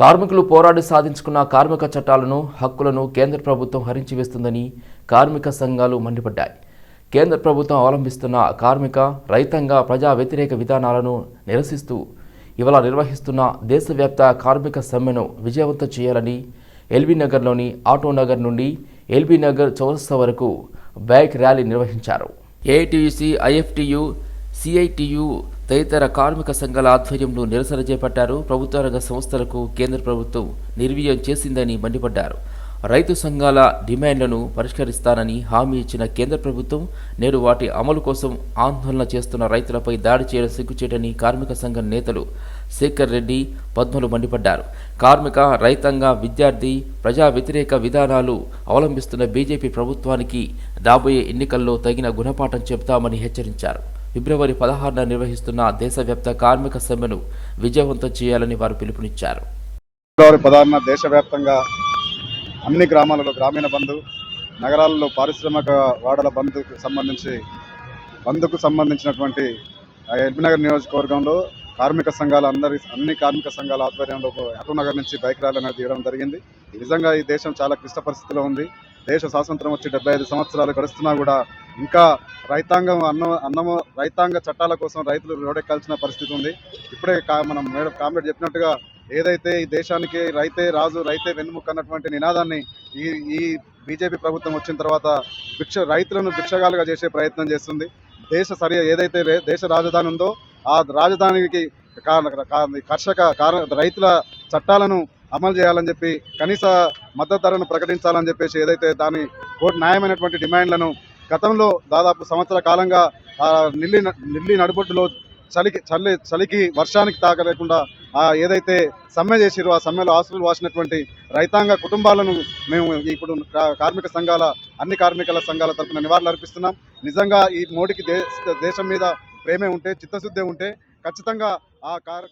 కార్మికులు పోరాడి సాధించుకున్న కార్మిక చట్టాలను హక్కులను కేంద్ర ప్రభుత్వం హరించి వేస్తుందని కార్మిక సంఘాలు మండిపడ్డాయి. కేంద్ర ప్రభుత్వం అవలంబిస్తున్న కార్మిక రైతాంగ ప్రజా వ్యతిరేక విధానాలను నిరసిస్తూ ఇవాళ నిర్వహిస్తున్న దేశవ్యాప్త కార్మిక సమ్మెను విజయవంతం చేయాలని ఎల్బీ నగర్లోని ఆటో నగర్ నుండి ఎల్బీ నగర్ చౌరస్తా వరకు బైక్ ర్యాలీ నిర్వహించారు. ఏఐటీయూసీ ఐఎఫ్టీయు సిఐటియు తదితర కార్మిక సంఘాల ఆధ్వర్యంలో నిరసన చేపట్టారు. ప్రభుత్వ రంగ సంస్థలకు కేంద్ర ప్రభుత్వం నిర్వీర్యం చేసిందని మండిపడ్డారు. రైతు సంఘాల డిమాండ్లను పరిష్కరిస్తానని హామీ ఇచ్చిన కేంద్ర ప్రభుత్వం నేడు వాటి అమలు కోసం ఆందోళన చేస్తున్న రైతులపై దాడి చేయడం సిగ్గుచేటని కార్మిక సంఘం నేతలు శేఖర్ రెడ్డి పద్మలు మండిపడ్డారు. కార్మిక రైతాంగ విద్యార్థి ప్రజా వ్యతిరేక విధానాలు అవలంబిస్తున్న బీజేపీ ప్రభుత్వానికి రాబోయే ఎన్నికల్లో తగిన గుణపాఠం చెబుతామని హెచ్చరించారు. ఫిబ్రవరి పదహారున నిర్వహిస్తున్న దేశవ్యాప్త కార్మిక సమ్మెను విజయవంతం చేయాలని వారు పిలుపునిచ్చారు. ఫిబ్రవరి పదహారున దేశవ్యాప్తంగా అన్ని గ్రామాలలో గ్రామీణ బంధు నగరాలలో పారిశ్రామిక వాడల బంధుకు సంబంధించి బంధుకు సంబంధించినటువంటి ఎల్బీనగర్ నియోజకవర్గంలో కార్మిక సంఘాల అందరి అన్ని కార్మిక సంఘాల ఆధ్వర్యంలో నగర్ నుంచి బైక్ ర్యాలీ అనేది తీయడం జరిగింది. నిజంగా ఈ దేశం చాలా క్లిష్ట పరిస్థితిలో ఉంది. దేశ స్వాతంత్రం వచ్చి డెబ్బై ఐదు సంవత్సరాలు గడుస్తున్నా కూడా ఇంకా రైతాంగం అన్నం అన్నము రైతాంగ చట్టాల కోసం రైతులు రోడెక్కాల్సిన పరిస్థితి ఉంది. ఇప్పుడే కా- మనం మేడం కామ్రేడ్ చెప్పినట్టుగా ఏదైతే ఈ దేశానికి రైతే రాజు రైతే వెన్నుముక్క అన్నటువంటి నినాదాన్ని ఈ ఈ బీజేపీ ప్రభుత్వం వచ్చిన తర్వాత భిక్ష రైతులను భిక్షగాలుగా చేసే ప్రయత్నం చేస్తుంది. దేశ సరి ఏదైతే దేశ రాజధాని ఉందో ఆ రాజధానికి కా- కర్షక రైతుల చట్టాలను అమలు చేయాలని చెప్పి కనీస మద్దతు ధరను ప్రకటించాలని చెప్పేసి ఏదైతే దాని కోర్టు న్యాయమైనటువంటి డిమాండ్లను గతంలో దాదాపు సంవత్సర కాలంగా నిల్లి నిల్లి నడుబొట్టులో చలికి చలి చలికి వర్షానికి తాకలేకుండా ఏదైతే సమ్మె చేసిరో ఆ సమ్మెలో ఆస్తులు వాసినటువంటి రైతాంగ కుటుంబాలను మేము ఇప్పుడు కా- కార్మిక సంఘాల అన్ని కార్మికుల సంఘాల తరఫున నివారణ అర్పిస్తున్నాం. నిజంగా ఈ మోడీకి దేశం మీద ప్రేమే ఉంటే చిత్తశుద్ధి ఉంటే ఖచ్చితంగా ఆ కార్